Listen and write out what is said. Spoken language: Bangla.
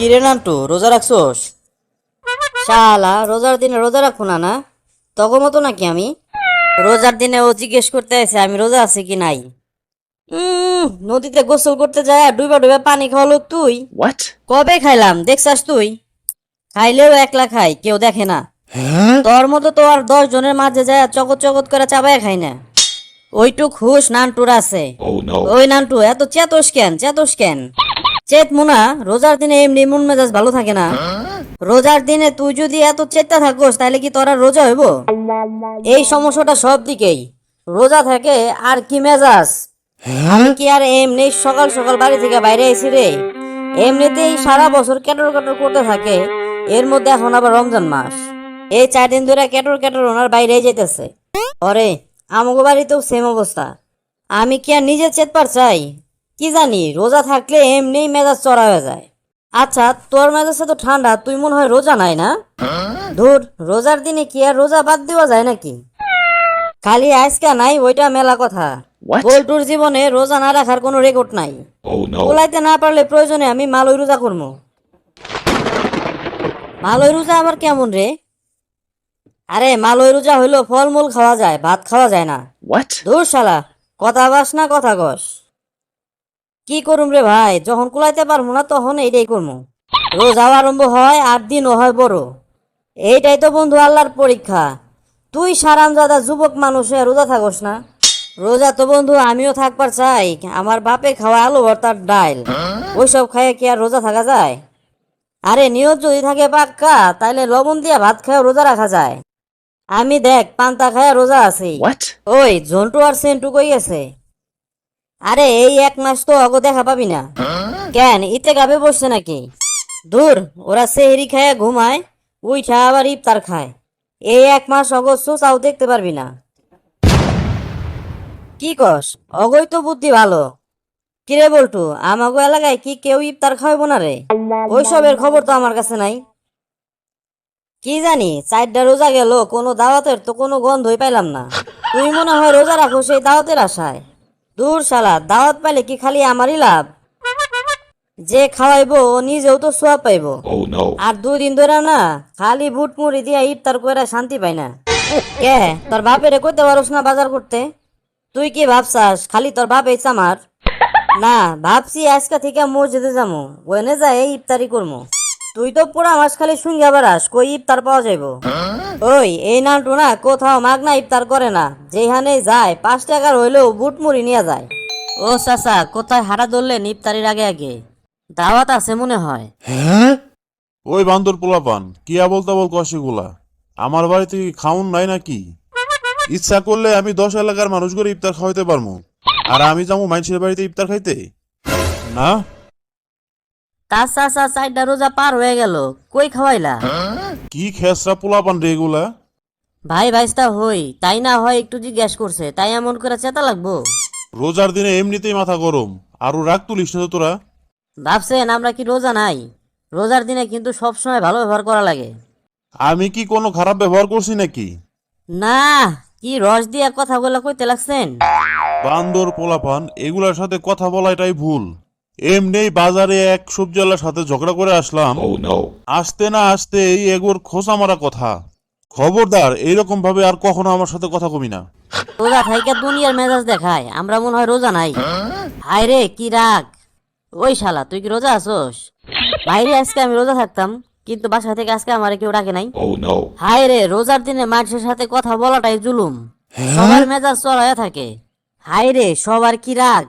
কি রে নান্টু রোজা রাখছোস? শালা রোজার দিনে রোজা রাখো না না? তখন মতো নাকি আমি? রোজার দিনে ও জিজ্ঞেস করতে আছে আমি রোজা আছি কি নাই? নদীতে গোসল করতে যায় ডুবা ডুবা পানি খাওয়ালো তুই। কবে খাইলাম দেখছাস তুই? খাইলেও একলা খাই কেউ দেখে না। তোর মতো তো আর দশ জনের মাঝে যায় চকত চকত করে চাবায় খাই না। ওইটুক হুশ নানটুর আছে। Oh ওই নানটু এত চেতস কেন চেতস কেন? চেত মুনা, রোজার দিনে এমনি মন মেজাজ ভালো থাকে না। রোজার দিনে তুই যদি এত চেতা থাকোস, তাহলে কি তোরা রোজা হইব? এই সমস্যাটা সব দিকেই। রোজা থাকে, আর কি মেজাজ? কি আর এমনি সকাল সকাল বাড়ি থেকে বাইরে এসি রে? এমনিতেই সারা বছর কেটর কেটর করতে থাকে, এর মধ্যে এখন আবার রমজান মাস। এই চার দিন ধরে কেটর কেটর ওনার বাইরে যেতেছে অরে আমাকে বাড়িতেও সেম অবস্থা। আমি কি আর নিজে চেতপার চাই? কি জানি রোজা থাকলে এমনি মেজাজ চড়া হয়ে যায়। আচ্ছা তোর মেজাজে তো ঠান্ডা তুই মনে হয় রোজা নাই না? ধুর রোজার দিনে কি আর রোজা বাদ দেওয়া যায় নাকি? খালি আজকা নাই ওইটা মেলা কথা? বল্টুর জীবনে রোজা না রাখার কোনো রেকর্ড নাই। Oh ওলাইতে না পারলে প্রয়োজনে আমি মালই রোজা করব মালই রোজা আবার কেমন রে? আরে মালই রোজা হইল ফলমূল খাওয়া যায় ভাত খাওয়া যায় না? দূর শালা কথা বাস না কথা কস। কি করুম রে ভাই? যখন কুলাইতে পারব না তখন এইটাই করব রোজাও আরম্ভ হয় আর দিনও হয় বড়। এইটাই তো বন্ধু আল্লাহর পরীক্ষা। তুই সারাম দাদা যুবক মানুষ হয়ে রোজা থাকস না? রোজা তো বন্ধু আমিও থাকবার চাই। আমার বাপে খাওয়া আলু ভর্তার ডাইল। ওইসব খাইয়ে কি আর রোজা থাকা যায়? আরে নিয়ত যদি থাকে পাক্কা তাইলে লবণ দিয়া ভাত খায় রোজা রাখা যায়। আমি দেখ পান্তা খায় রোজা আছি? ওই ঝন্টু আর সেন্টু কই গেছে? আরে এই এক মাস তো অগো দেখা পাবি না। কেন ইতে গাবে বসছে নাকি? দূর ওরা সেহরি খায় ঘুমায় উইঠা আবার ইফতার খায়। এই এক মাস অগো সোচাও দেখতে পারবি না। কি কস অগই তো বুদ্ধি ভালো। কিরে বলটু আমাগো এলাকায় কি কেউ ইফতার খাওয়াবো না রে? ওইসবের খবর তো আমার কাছে নাই। কি জানি চারটা রোজা গেল কোনো দাওয়াতের তো কোনো গন্ধই পাইলাম না। তুই মনে হয় রোজা রাখো সেই দাওয়াতের আশায়। দূর শালা দাওয়াত পাইলে কি খালি আমারই লাভ? যে খাওয়াইবো ও নিজেও তো সোয়াব পাইবো। Oh আর দুই দিন ধরে না খালি বুট মুড়ি দিয়া ইফতার করে শান্তি পাই না। কে তোর বাপেরে কইতে পারস না বাজার করতে? তুই কি ভাবছাস খালি তোর বাপ এই আমার না ভাবছি আজকে থেকে মসজিদে যাব ওখানে যাই ইফতারি করব তুই তো পুরা মাস খালি শুনগে বেড়াস কই ইফতার পাওয়া যাইবো? ওই এই নামটু না কোথাও মাগনা ইফতার করে না যেখানে যায় পাঁচ টাকার হইলেও বুট মুড়ি নিয়ে যায়। ও চাচা কোথায় হারা ধরলেন ইফতারির আগে আগে? দাওয়াত আছে মনে হয়। হ্যাঁ? ওই বান্দর পোলাপান কি আবল তাবল কষেগুলা আমার বাড়িতে কি খাউন নাই নাকি? ইচ্ছা করলে আমি দশ এলাকার মানুষ করে ইফতার খাওয়াইতে পারব আর আমি যাব মানুষের বাড়িতে ইফতার খাইতে? না? তার চাচা চারটা রোজা পার হয়ে গেল। কই খাওয়াইলা? কি খেসরা পোলাপান রে এগুলা? ভাই ভাইস্তা হই তাই না হয় একটু জিজ্ঞেস করছে তাই এমন করে চেতা লাগবো? রোজার দিনে এমনিতেই মাথা গরম আরও রাগ তুলিস না তো তোরা? ভাবছেন আমরা কি রোজা নাই? রোজার দিনে কিন্তু সব সময় ভালো ব্যবহার করা লাগে। আমি কি কোনো খারাপ ব্যবহার করছি নাকি? না কি রস দিয়া কথা বলে কইতে লাগছেন? বান্দর পোলাপান এগুলার সাথে কথা বলাটাই ভুল। এমনি বাজারে এক সবজিওয়ালার সাথে ঝগড়া করে আসলাম। Oh আসতে না আসতে এই এগোর খোসা মারা কথা। খবরদার এইরকম ভাবে আর কখনো আমার সাথে কথা কমি না। রোজা থাইকা দুনিয়ার মেজাজ দেখায় আমরা মনে হয় রোজা নাই। হায় রে কি রাগ। ওই শালা তুই কি রোজা আছোস? বাইরে আজকে আমি রোজা থাকতাম কিন্তু বাসা থেকে আজকে আমার কেউ ডাকে নাই। Oh হায় রে রোজার দিনে মানুষের সাথে কথা বলাটাই জুলুম। সবার মেজাজ চড়াইয়া থাকে। হায় রে সবার কি রাগ।